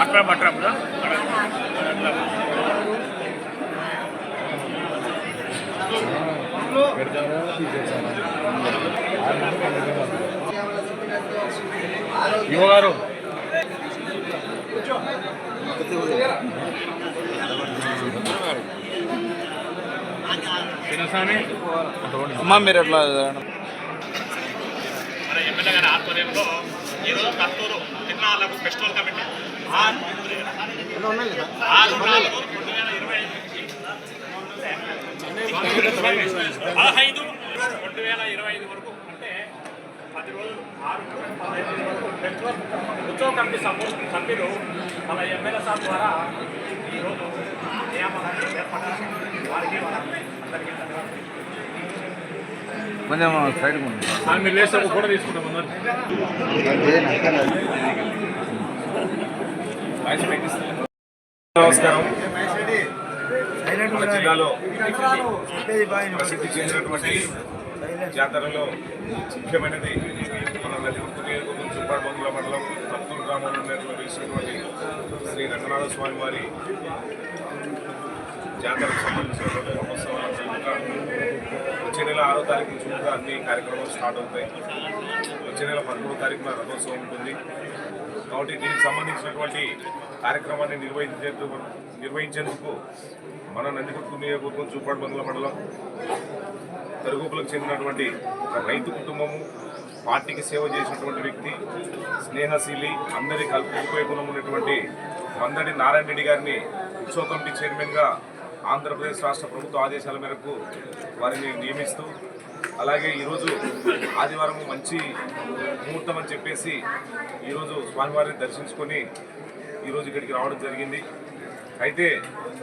అట్లా మట్రా యువ గారు చిన్నస్వామి అమ్మా మీరు ఎట్లా? ఎమ్మెల్యే గారి ఆధ్వర్యంలో ఈరోజు కత్తూరు తిన్నాళ్ళకు ఫెస్టివల్ కమిటీ ఆరు ఆరు నాలుగు రెండు వేల ఇరవై ఐదు నుంచి. పదహైదు. రెండు వేల ఇరవై ఐదు వరకు అంటే పది రోజులు ఆరు నుండి పదహైదు వరకు ఫెస్టివల్ ఉత్సవ కమిటీ సభ్యు సభ్యులు మన ఎమ్మెల్యే సార్ ద్వారా ఈరోజు నియామకాన్ని చేశారు. వారికి వాళ్ళ అందరికీ ధన్యవాదాలు. కొంచెం సైడ్ కూడా తీసుకుంటాం నమస్కారం. జిల్లాలో ప్రసిద్ధి చెందినటువంటి జాతరలో ముఖ్యమైనది మన నదిగుర్తు చుప్పాడుబంగుల మండలం పత్తూరు గ్రామంలో ఉన్నటువంటి వేసినటువంటి శ్రీ రంగనాథ స్వామి వారి జాతరకు సంబంధించినటువంటి మహోత్సవాల వచ్చే నెల ఆరో తారీఖు చురుకుగా అన్ని కార్యక్రమాలు స్టార్ట్ అవుతాయి. వచ్చే నెల పదమూడో తారీఖున రథోత్సవం ఉంటుంది. కాబట్టి దీనికి సంబంధించినటువంటి కార్యక్రమాన్ని నిర్వహించేందుకు నిర్వహించేందుకు మన నందికొట్టు నియోజకవర్గం చూపాడు బంగ్లా మండలం తరుగుపులకు చెందినటువంటి ఒక రైతు కుటుంబము పార్టీకి సేవ చేసినటువంటి వ్యక్తి స్నేహశీలి అందరి కలిపి ఉపయోగం ఉన్నటువంటి మందడి నారాయణ రెడ్డి గారిని ఉత్సవ కమిటీ చైర్మన్గా ఆంధ్రప్రదేశ్ రాష్ట్ర ప్రభుత్వ ఆదేశాల మేరకు వారిని నియమిస్తూ అలాగే ఈరోజు ఆదివారం మంచి ముహూర్తం అని చెప్పేసి ఈరోజు స్వామివారిని దర్శించుకొని ఈరోజు ఇక్కడికి రావడం జరిగింది. అయితే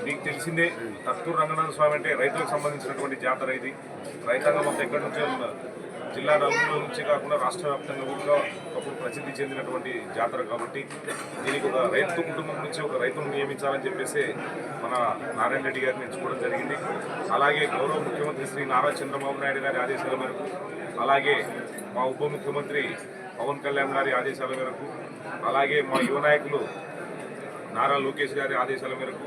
మీకు తెలిసిందే తత్తూరు రంగనాథ స్వామి అంటే రైతులకు సంబంధించినటువంటి జాతర ఇది. రైతాంగం అంతా ఎక్కడి నుంచో జిల్లా నలుగురు నుంచి కాకుండా రాష్ట్ర వ్యాప్తంగా కూడా ఒకప్పుడు ప్రసిద్ధి చెందినటువంటి జాతర కాబట్టి దీనికి ఒక రైతు కుటుంబం నుంచి ఒక రైతును నియమించాలని చెప్పేసి మన నారాయణ రెడ్డి గారిని ఎంచుకోవడం జరిగింది. అలాగే గౌరవ ముఖ్యమంత్రి శ్రీ నారా చంద్రబాబు నాయుడు గారి ఆదేశాల మేరకు అలాగే మా ఉప ముఖ్యమంత్రి పవన్ కళ్యాణ్ గారి ఆదేశాల మేరకు అలాగే మా యువ నాయకులు నారా లోకేష్ గారి ఆదేశాల మేరకు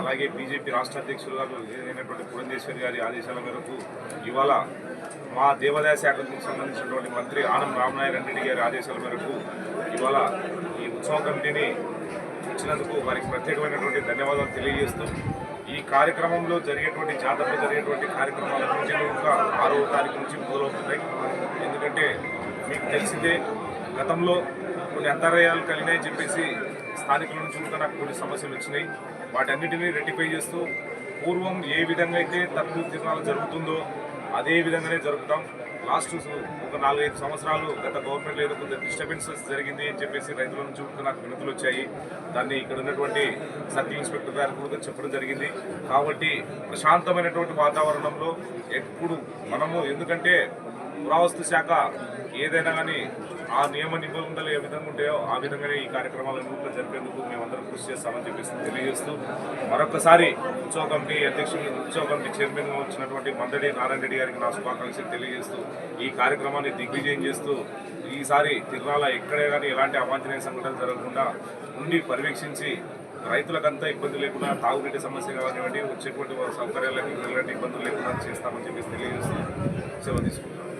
అలాగే బీజేపీ రాష్ట్ర అధ్యక్షులు గారు అయినటువంటి పురంధేశ్వరి గారి ఆదేశాల మేరకు ఇవాళ మా దేవాదాయ శాఖకు సంబంధించినటువంటి మంత్రి ఆనం రామనారాయణ రెడ్డి గారి ఆదేశాల మేరకు ఇవాళ ఈ ఉత్సవ కమిటీని ఇచ్చినందుకు వారికి ప్రత్యేకమైనటువంటి ధన్యవాదాలు తెలియజేస్తూ ఈ కార్యక్రమంలో జరిగేటువంటి జాతరలో జరిగేటువంటి కార్యక్రమాలన్నింటినీ కూడా ఆరో తారీఖు నుంచి మొదలవుతున్నాయి. ఎందుకంటే మీకు తెలిసిందే గతంలో కొన్ని అంతరాయాలు కలిగినాయని చెప్పేసి స్థానికుల నుంచి కూడా నాకు కొన్ని సమస్యలు వచ్చినాయి. వాటన్నిటినీ రెక్టిఫై చేస్తూ పూర్వం ఏ విధంగా అయితే తక్కువ తిరణాలు జరుగుతుందో అదే విధంగానే జరుపుతాం. లాస్ట్ ఒక నాలుగైదు సంవత్సరాలు గత గవర్నమెంట్ ఏదో కొంత డిస్టర్బెన్సెస్ జరిగింది అని చెప్పేసి రైతుల నుంచి కూడా నాకు వినతులు వచ్చాయి. దాన్ని ఇక్కడ ఉన్నటువంటి సర్కిల్ ఇన్స్పెక్టర్ గారు కూడా చెప్పడం జరిగింది. కాబట్టి ప్రశాంతమైనటువంటి వాతావరణంలో ఎప్పుడు మనము ఎందుకంటే పురావస్తు శాఖ ఏదైనా కానీ ఆ నియమ నిబంధనలు ఏ విధంగా ఉంటాయో ఆ విధంగానే ఈ కార్యక్రమాలను కూడా జరిపేందుకు మేమందరం కృషి చేస్తామని చెప్పేసి తెలియజేస్తూ మరొకసారి ఉత్సవ కమిటీ అధ్యక్షులు ఉత్సవ కమిటీ చైర్మన్గా వచ్చినటువంటి మందడి నారాయణ రెడ్డి గారికి నా శుభాకాంక్షలు తెలియజేస్తూ ఈ కార్యక్రమాన్ని దిగ్విజయం చేస్తూ ఈసారి తిరునాల ఎక్కడే కానీ ఎలాంటి అవాంఛనీయ సంఘటనలు జరగకుండా ఉండి పర్యవేక్షించి రైతులకంతా ఇబ్బంది లేకుండా తాగునీటి సమస్య కానివ్వండి వచ్చేటువంటి సౌకర్యాలకు ఎలాంటి ఇబ్బందులు లేకుండా చేస్తామని చెప్పేసి తెలియజేస్తూ సెలవు తీసుకుంటాం